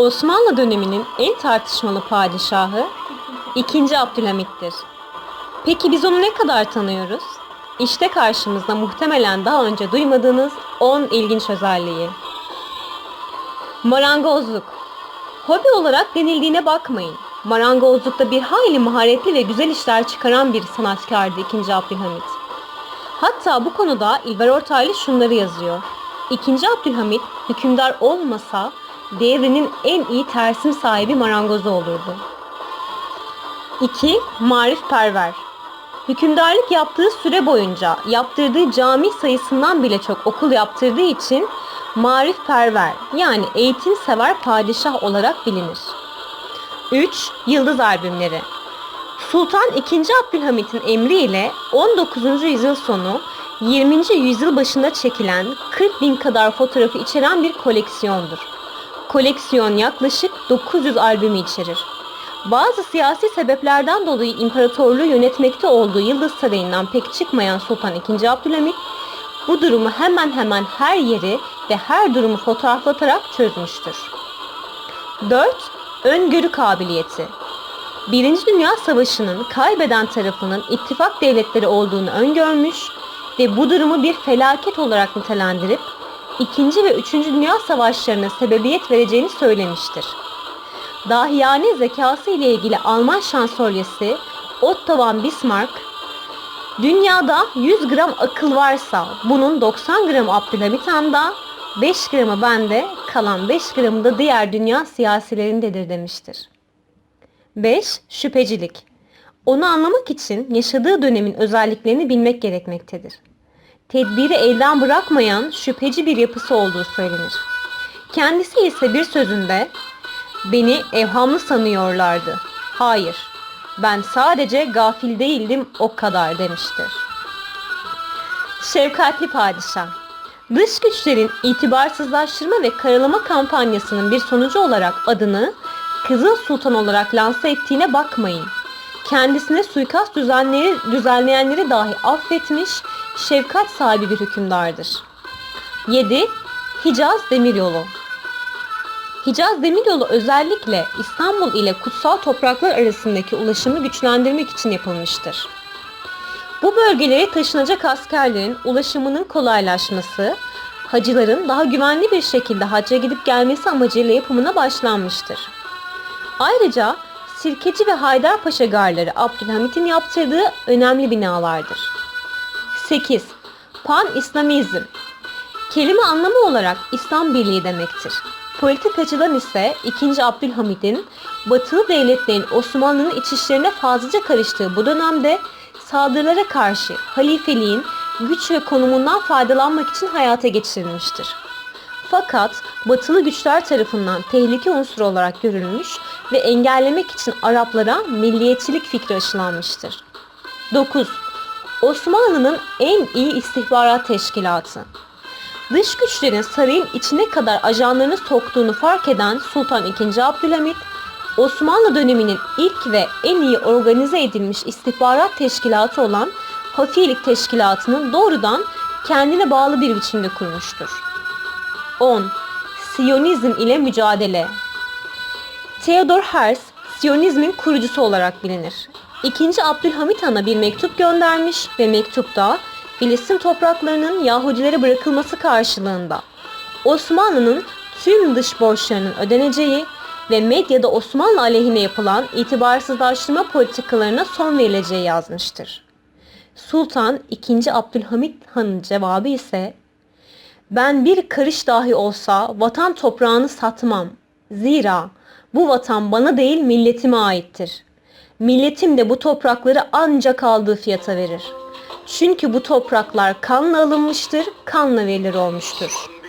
Osmanlı döneminin en tartışmalı padişahı 2. Abdülhamit'tir. Peki biz onu ne kadar tanıyoruz? İşte karşımızda muhtemelen daha önce duymadığınız 10 ilginç özelliği. Marangozluk. Hobi olarak denildiğine bakmayın. Marangozlukta bir hayli maharetli ve güzel işler çıkaran bir sanatkardı 2. Abdülhamit. Hatta bu konuda İlber Ortaylı şunları yazıyor. 2. Abdülhamit hükümdar olmasa devrinin en iyi tersim sahibi marangozu olurdu. 2. Marifperver. Hükümdarlık yaptığı süre boyunca yaptırdığı cami sayısından bile çok okul yaptırdığı için marifperver yani eğitim sever padişah olarak bilinir. 3. Yıldız albümleri. Sultan II. Abdülhamit'in emriyle 19. yüzyıl sonu 20. yüzyıl başında çekilen 40 bin kadar fotoğrafı içeren bir koleksiyondur. Koleksiyon yaklaşık 900 albümü içerir. Bazı siyasi sebeplerden dolayı imparatorluğu yönetmekte olduğu Yıldız Sarayı'ndan pek çıkmayan Sultan II. Abdülhamit bu durumu hemen hemen her yeri ve her durumu fotoğraflatarak çözmüştür. 4. Öngörü kabiliyeti. Birinci Dünya Savaşı'nın kaybeden tarafının ittifak devletleri olduğunu öngörmüş ve bu durumu bir felaket olarak nitelendirip İkinci ve Üçüncü Dünya Savaşlarına sebebiyet vereceğini söylemiştir. Dahiyane zekası ile ilgili Alman şansölyesi Otto von Bismarck, Dünyada 100 gram akıl varsa bunun 90 gram Abdülhamit Han'da, 5 gramı bende, kalan 5 gramı da diğer dünya siyasilerindedir demiştir. 5. Şüphecilik. Onu anlamak için yaşadığı dönemin özelliklerini bilmek gerekmektedir. Tedbiri elden bırakmayan şüpheci bir yapısı olduğu söylenir. Kendisi ise bir sözünde beni evhamlı sanıyorlardı. Hayır, ben sadece gafil değildim o kadar demiştir. Şefkatli Padişah Dış güçlerin itibarsızlaştırma ve karalama kampanyasının bir sonucu olarak adını Kızıl Sultan olarak lanse ettiğine bakmayın. Kendisine suikast düzenleyenleri dahi affetmiş, şefkat sahibi bir hükümdardır. 7. Hicaz Demiryolu Hicaz Demiryolu özellikle İstanbul ile kutsal topraklar arasındaki ulaşımı güçlendirmek için yapılmıştır. Bu bölgelere taşınacak askerlerin ulaşımının kolaylaşması, hacıların daha güvenli bir şekilde hacca gidip gelmesi amacıyla yapımına başlanmıştır. Ayrıca Sirkeci ve Haydarpaşa garları Abdülhamit'in yaptırdığı önemli binalardır. 8. Pan-İslamizm Kelime anlamı olarak İslam Birliği demektir. Politik açıdan ise 2. Abdülhamid'in batılı devletlerin Osmanlı'nın iç işlerine fazlaca karıştığı bu dönemde saldırılara karşı halifeliğin güç ve konumundan faydalanmak için hayata geçirilmiştir. Fakat batılı güçler tarafından tehlike unsuru olarak görülmüş ve engellemek için Araplara milliyetçilik fikri aşılanmıştır. 9. Osmanlı'nın en iyi istihbarat teşkilatı. Dış güçlerin sarayın içine kadar ajanlarını soktuğunu fark eden Sultan II. Abdülhamit, Osmanlı döneminin ilk ve en iyi organize edilmiş istihbarat teşkilatı olan Hafiyelik Teşkilatı'nı doğrudan kendine bağlı bir biçimde kurmuştur. 10. Siyonizm ile mücadele Theodor Herzl, Siyonizmin kurucusu olarak bilinir. İkinci Abdülhamit Han'a bir mektup göndermiş ve mektupta Filistin topraklarının Yahudilere bırakılması karşılığında Osmanlı'nın tüm dış borçlarının ödeneceği ve medyada Osmanlı aleyhine yapılan itibarsızlaştırma politikalarına son verileceği yazmıştır. Sultan II. Abdülhamit Han'ın cevabı ise ben bir karış dahi olsa vatan toprağını satmam. Zira bu vatan bana değil milletime aittir. Milletim de bu toprakları ancak aldığı fiyata verir. Çünkü bu topraklar kanla alınmıştır, kanla verilir olmuştur.''